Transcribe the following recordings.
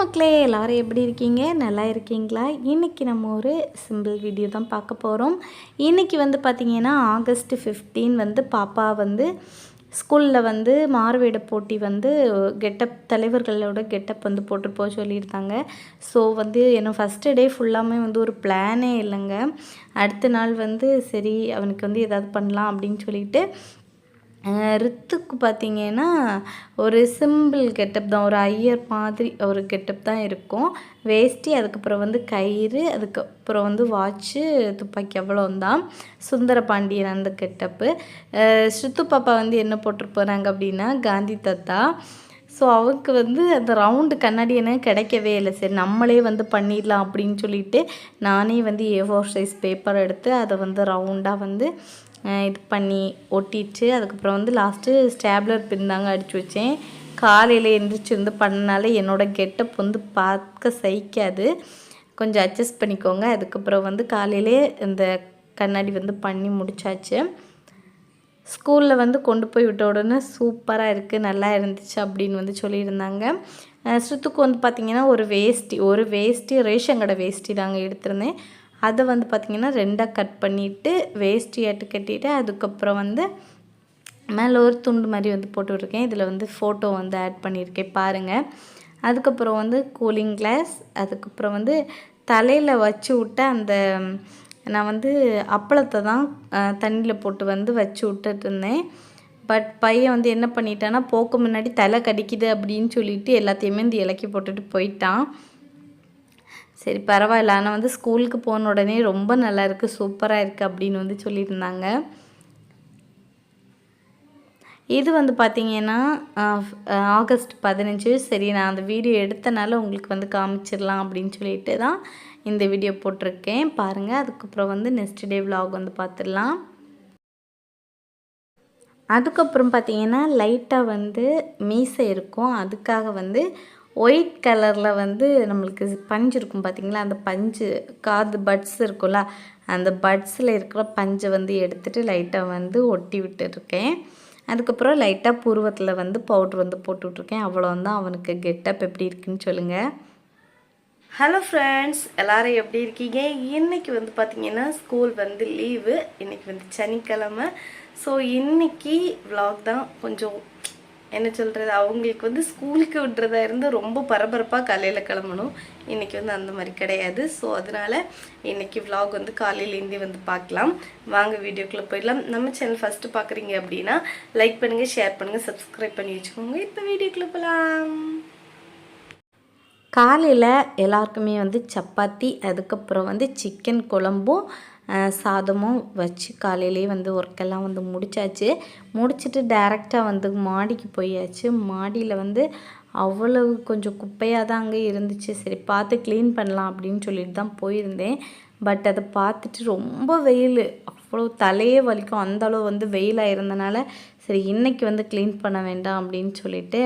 மக்களே எல்லோரும் எப்படி இருக்கீங்க? நல்லா இருக்கீங்களா? இன்றைக்கி நம்ம ஒரு சிம்பிள் வீடியோ தான் பார்க்க போகிறோம் இன்றைக்கி வந்து பார்த்திங்கன்னா ஆகஸ்ட் ஃபிஃப்டீன் வந்து பாப்பா வந்து ஸ்கூலில் வந்து மாறுவேட போட்டி வந்து கெட்டப் தலைவர்களோட கெட்டப் வந்து போட்டு போக சொல்லியிருந்தாங்க ஸோ வந்து என்ன ஃபஸ்ட்டு டே ஃபுல்லாமே வந்து ஒரு பிளானே இல்லைங்க. அடுத்த நாள் வந்து சரி அவனுக்கு வந்து எதாவது பண்ணலாம் அப்படின்னு சொல்லிட்டு ரித்துக்கு பார்த்தீங்கன்னா ஒரு சிம்பிள் கெட்டப் தான் ஒரு ஐயர் மாதிரி ஒரு கெட்டப் தான் இருக்கும். வேஷ்டி அதுக்கப்புறம் வந்து கயிறு அதுக்கப்புறம் வந்து வாட்ச்சு துப்பாக்கி அவ்வளோந்தான் சுந்தர பாண்டியன் அந்த கெட்டப்பு ஸ்ருத்து பாப்பா வந்து என்ன போட்டு போகிறாங்க அப்படின்னா காந்தி தத்தா. ஸோ அவருக்கு வந்து அந்த ரவுண்டு கண்ணாடி என்ன கிடைக்கவே இல்லை. சரி நம்மளே வந்து பண்ணிடலாம் அப்படின்னு சொல்லிட்டு நானே வந்து ஏ ஃபோர் சைஸ் பேப்பர் எடுத்து அதை வந்து ரவுண்டாக வந்து இது பண்ணி ஒட்டிட்டு அதுக்கப்புறம் வந்து லாஸ்ட்டு ஸ்டேப்லர் பின் தாங்க அடித்து வச்சேன். காலையில் எழுந்திரிச்சு வந்து பண்ணனால என்னோடய கெட்டப் வந்து பார்க்க சகிக்காது. கொஞ்சம் அட்ஜஸ்ட் பண்ணிக்கோங்க. அதுக்கப்புறம் வந்து காலையிலே இந்த கண்ணாடி வந்து பண்ணி முடித்தாச்சு ஸ்கூலில் வந்து கொண்டு போய் விட்ட உடனே சூப்பராக இருக்குது நல்லா இருந்துச்சு அப்படின்னு வந்து சொல்லியிருந்தாங்க. சுத்துக்கு வந்து பார்த்திங்கன்னா ஒரு வேஷ்டி ஒரு வேஷ்டி ரேஷன் கடை வேஷ்டி தாங்க எடுத்திருந்தேன். அதை வந்து பார்த்திங்கன்னா ரெண்டாக கட் பண்ணிவிட்டு வேஸ்டியாட்டு கட்டிட்டு அதுக்கப்புறம் வந்து மேலே ஒரு துண்டு மாதிரி வந்து போட்டுருக்கேன் இதில் வந்து ஃபோட்டோ வந்து ஆட் பண்ணியிருக்கேன். பாருங்கள் அதுக்கப்புறம் வந்து கூலிங் கிளாஸ் அதுக்கப்புறம் வந்து தலையில் வச்சு விட்ட அந்த நான் வந்து அப்பளத்தை தான் தண்ணியில் போட்டு வந்து வச்சு விட்டுட்டு இருந்தேன் பட் பையன் வந்து என்ன பண்ணிட்டான்னா போக்கு முன்னாடி தலை கடிக்குது அப்படின்னு சொல்லிட்டு எல்லாத்தையுமே இந்த இலக்கி போட்டுட்டு போயிட்டான். சரி பரவாயில்ல. ஆனால் வந்து ஸ்கூலுக்கு போன உடனே ரொம்ப நல்லா இருக்குது சூப்பராக இருக்குது அப்படின்னு வந்து சொல்லியிருந்தாங்க. இது வந்து பார்த்திங்கன்னா ஆகஸ்ட் பதினஞ்சு. சரி நான் அந்த வீடியோ எடுத்தனால உங்களுக்கு வந்து காமிச்சிடலாம் அப்படின்னு சொல்லிட்டு தான் இந்த வீடியோ போட்டிருக்கேன். பாருங்கள் அதுக்கப்புறம் வந்து நெக்ஸ்ட் டே விலாக் வந்து பார்த்துடலாம் அதுக்கப்புறம் பார்த்திங்கன்னா லைட்டாக வந்து மீசை இருக்கும். அதுக்காக வந்து ஒயிட் கலரில் வந்து நம்மளுக்கு பஞ்சு இருக்கும் பார்த்திங்களா அந்த பஞ்சு காது பட்ஸ் இருக்கும்ல அந்த பட்ஸில் இருக்கிற பஞ்சை வந்து எடுத்துகிட்டு லைட்டாக வந்து ஒட்டி விட்டுருக்கேன். அதுக்கப்புறம் லைட்டாக பூர்வத்தில் வந்து பவுட்ரு வந்து போட்டு விட்ருக்கேன் அவ்வளோந்தான் அவனுக்கு கெட்டப் எப்படி இருக்குன்னு சொல்லுங்கள் ஹலோ ஃப்ரெண்ட்ஸ் எல்லோரும் எப்படி இருக்கீங்க? இன்றைக்கி வந்து பார்த்திங்கன்னா ஸ்கூல் வந்து லீவு இன்றைக்கி வந்து சனிக்கிழமை. ஸோ இன்றைக்கி விலாக் தான் கொஞ்சம் என்ன சொல்கிறது அவங்களுக்கு வந்து ஸ்கூலுக்கு விடுறதா இருந்து ரொம்ப பரபரப்பாக காலையில் கிளம்பணும். இன்றைக்கி வந்து அந்த மாதிரி கிடையாது. ஸோ அதனால் இன்றைக்கி விலாக் வந்து காலையிலேருந்தே வந்து பார்க்கலாம். வாங்க வீடியோக்குள்ளே போயிடலாம். நம்ம சேனல் ஃபஸ்ட்டு பார்க்குறீங்க அப்படின்னா லைக் பண்ணுங்கள் ஷேர் பண்ணுங்கள் சப்ஸ்கிரைப் பண்ணி வச்சுக்கோங்க. இப்போ வீடியோக்குள்ளே போகலாம். காலையில் எல்லாருக்குமே வந்து சப்பாத்தி அதுக்கப்புறம் வந்து சிக்கன் குழம்பும் சாதமும் வச்சு காலையிலேயே வந்து ஒர்க்கெல்லாம் வந்து முடித்தாச்சு முடிச்சுட்டு டேரெக்டாக வந்து மாடிக்கு போயாச்சு. மாடியில் வந்து அவ்வளவு கொஞ்சம் குப்பையாக தான் அங்கே இருந்துச்சு. சரி பார்த்து க்ளீன் பண்ணலாம் அப்படின்னு சொல்லிட்டு தான் போயிருந்தேன். பட் அதை பார்த்துட்டு ரொம்ப வெயில். அவ்வளோ தலையே வலிக்கும். அந்தளவு வந்து வெயிலாக இருந்தனால சரி இன்றைக்கி வந்து க்ளீன் பண்ண வேண்டாம் அப்படின்னு சொல்லிவிட்டு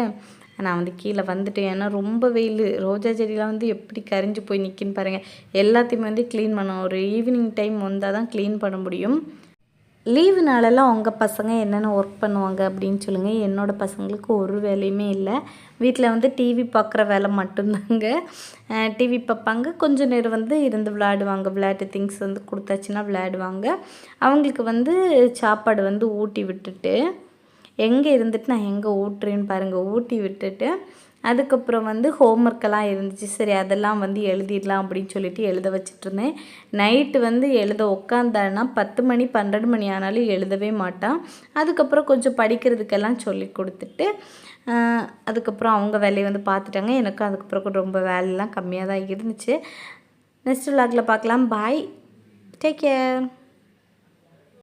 நான் வந்து கீழே வந்துட்டேன். ஏன்னா ரொம்ப வெயில். ரோஜா செடியெலாம் வந்து எப்படி கரிஞ்சு போய் நிற்கின்னு பாருங்கள் எல்லாத்தையுமே வந்து க்ளீன் பண்ணோம் ஒரு ஈவினிங் டைம் வந்தால் தான் க்ளீன் பண்ண முடியும். லீவு நாளெல்லாம் உங்கள் பசங்க என்னென்ன ஒர்க் பண்ணுவாங்க அப்படின்னு சொல்லுங்கள் என்னோடய பசங்களுக்கு ஒரு வேலையுமே இல்லை. வீட்டில் வந்து டிவி பார்க்குற வேலை மட்டும்தாங்க. டிவி பார்ப்பாங்க கொஞ்சம் நேரம் வந்து இருந்து விளையாடுவாங்க. விளையாட்டு திங்ஸ் வந்து கொடுத்தாச்சுன்னா விளையாடுவாங்க. அவங்களுக்கு வந்து சாப்பாடு வந்து ஊட்டி விட்டுட்டு எங்கே இருந்துட்டு நான் எங்கே ஊட்டுறேன்னு பாருங்கள் ஊட்டி விட்டுட்டு அதுக்கப்புறம் வந்து ஹோம்ஒர்க்கெல்லாம் இருந்துச்சு. சரி அதெல்லாம் வந்து எழுதிடலாம் அப்படின்னு சொல்லிட்டு எழுத வச்சிட்ருந்தேன் நைட்டு வந்து எழுத உட்காந்தான்னா பத்து மணி பன்னெண்டு மணி ஆனாலும் எழுதவே மாட்டான். அதுக்கப்புறம் கொஞ்சம் படிக்கிறதுக்கெல்லாம் சொல்லி கொடுத்துட்டு அதுக்கப்புறம் அவங்க வேலையை வந்து பார்த்துட்டாங்க. எனக்கும் அதுக்கப்புறம் ரொம்ப வேலையெல்லாம் கம்மியாக தான் இருந்துச்சு நெக்ஸ்ட் விளாக்ல பார்க்கலாம். Bye take care